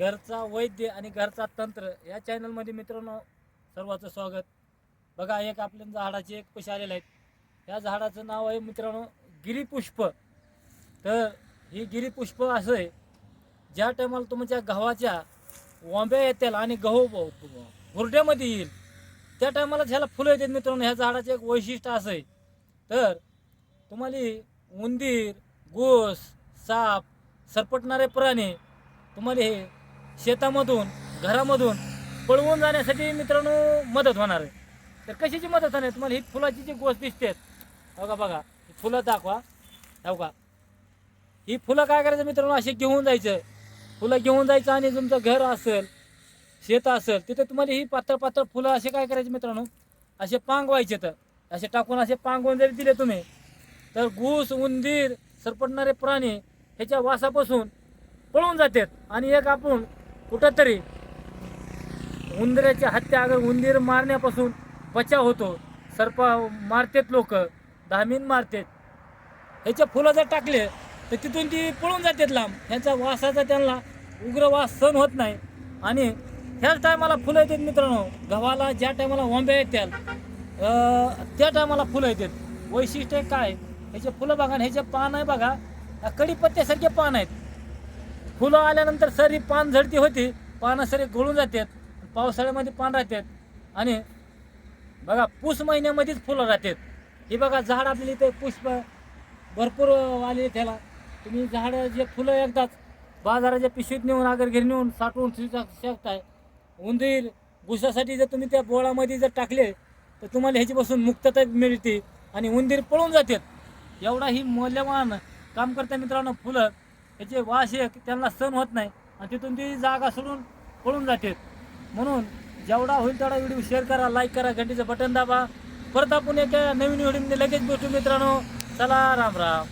घरचा वैद्य आणि घरचा तंत्र या चॅनलमध्ये मित्रांनो सर्वांचं स्वागत. बघा एक आपल्या झाडाचे एक पैसे आलेले आहेत. या झाडाचं नाव आहे मित्रांनो गिरीपुष्प. तर ही गिरीपुष्प असं आहे ज्या टायमाला तुमच्या गव्हाच्या वांब्या येतील आणि गहू हुरड्यामध्ये येईल त्या टायमाला ह्याला फुलं येतात मित्रांनो. ह्या झाडाचं एक वैशिष्ट्य असं आहे. तर तुम्हाला उंदीर गोस साप सरपटणारे प्राणी तुम्हाला हे शेतामधून घरामधून पळवून जाण्यासाठी मित्रांनो मदत होणार आहे. तर कशाची मदत होणार तुम्हाला ही फुलाची जी गोष्ट दिसते. हो बघा बघा ही फुलं दाखवा. हो का? ही फुलं काय करायचं मित्रांनो? असे घेऊन जायचं. फुलं घेऊन जायचं आणि तुमचं घर असेल शेत असेल तिथे तुम्हाला ही पातळ पातळ फुलं असे काय करायचे मित्रांनो? असे पांगवायचे तर. असे टाकून असे पांगवून जरी दिले तुम्ही तर घूस उंदीर सरपटणारे प्राणी ह्याच्या वासापासून पळून जातात. आणि एक आपण कुठंतरी उंदराची हत्या अगर उंदीर मारण्यापासून बचाव होतो. सर्प मारतात लोक धामीन मारतात. ह्याच्या फुलं जर टाकले तर तिथून ती पळून जातात लांब. ह्याचा वासाचा त्यांना उग्र वास सहन होत नाही. आणि ह्याच टायमाला फुलं येतात मित्रांनो. गव्हाला ज्या टायमाला वंब्या येतात त्या टायमाला फुलं येतात. वैशिष्ट्य काय? ह्याचे फुलं बघा आणि ह्याचे पान आहे बघा. कडीपत्त्यासारखे पान आहेत. फुलं आल्यानंतर सरी पान झडती होती पानं सरी गळून जातात पावसाळ्यामध्ये पान राहतात. आणि बघा पूस महिन्यामध्येच फुलं राहतात. हे बघा झाड आपल्या इथे पुष्प भरपूर आले त्याला तुम्ही झाड जे फुलं एकदाच बाजाराच्या पिशवीत नेऊन अगर नेऊन साठवून ठेवू शकताय. उंदीर भुसासाठी जर तुम्ही त्या बोळामध्ये जर टाकले तर तुम्हाला ह्याच्यापासून मुक्तता मिळते आणि उंदीर पळून जातात. एवढा ही मौल्यवान काम करता मित्रांनो फुलं. ह्याचे वास एक त्यांना सण होत नाही आणि तिथून ती जागा सोडून पळून जाते. म्हणून जेवढा होईल तेवढा व्हिडिओ शेअर करा लाईक करा घंटीचं बटन दाबा. परत आपण एका नवीन व्हिडिओमध्ये लगेच भेटू मित्रांनो. चला राम राम.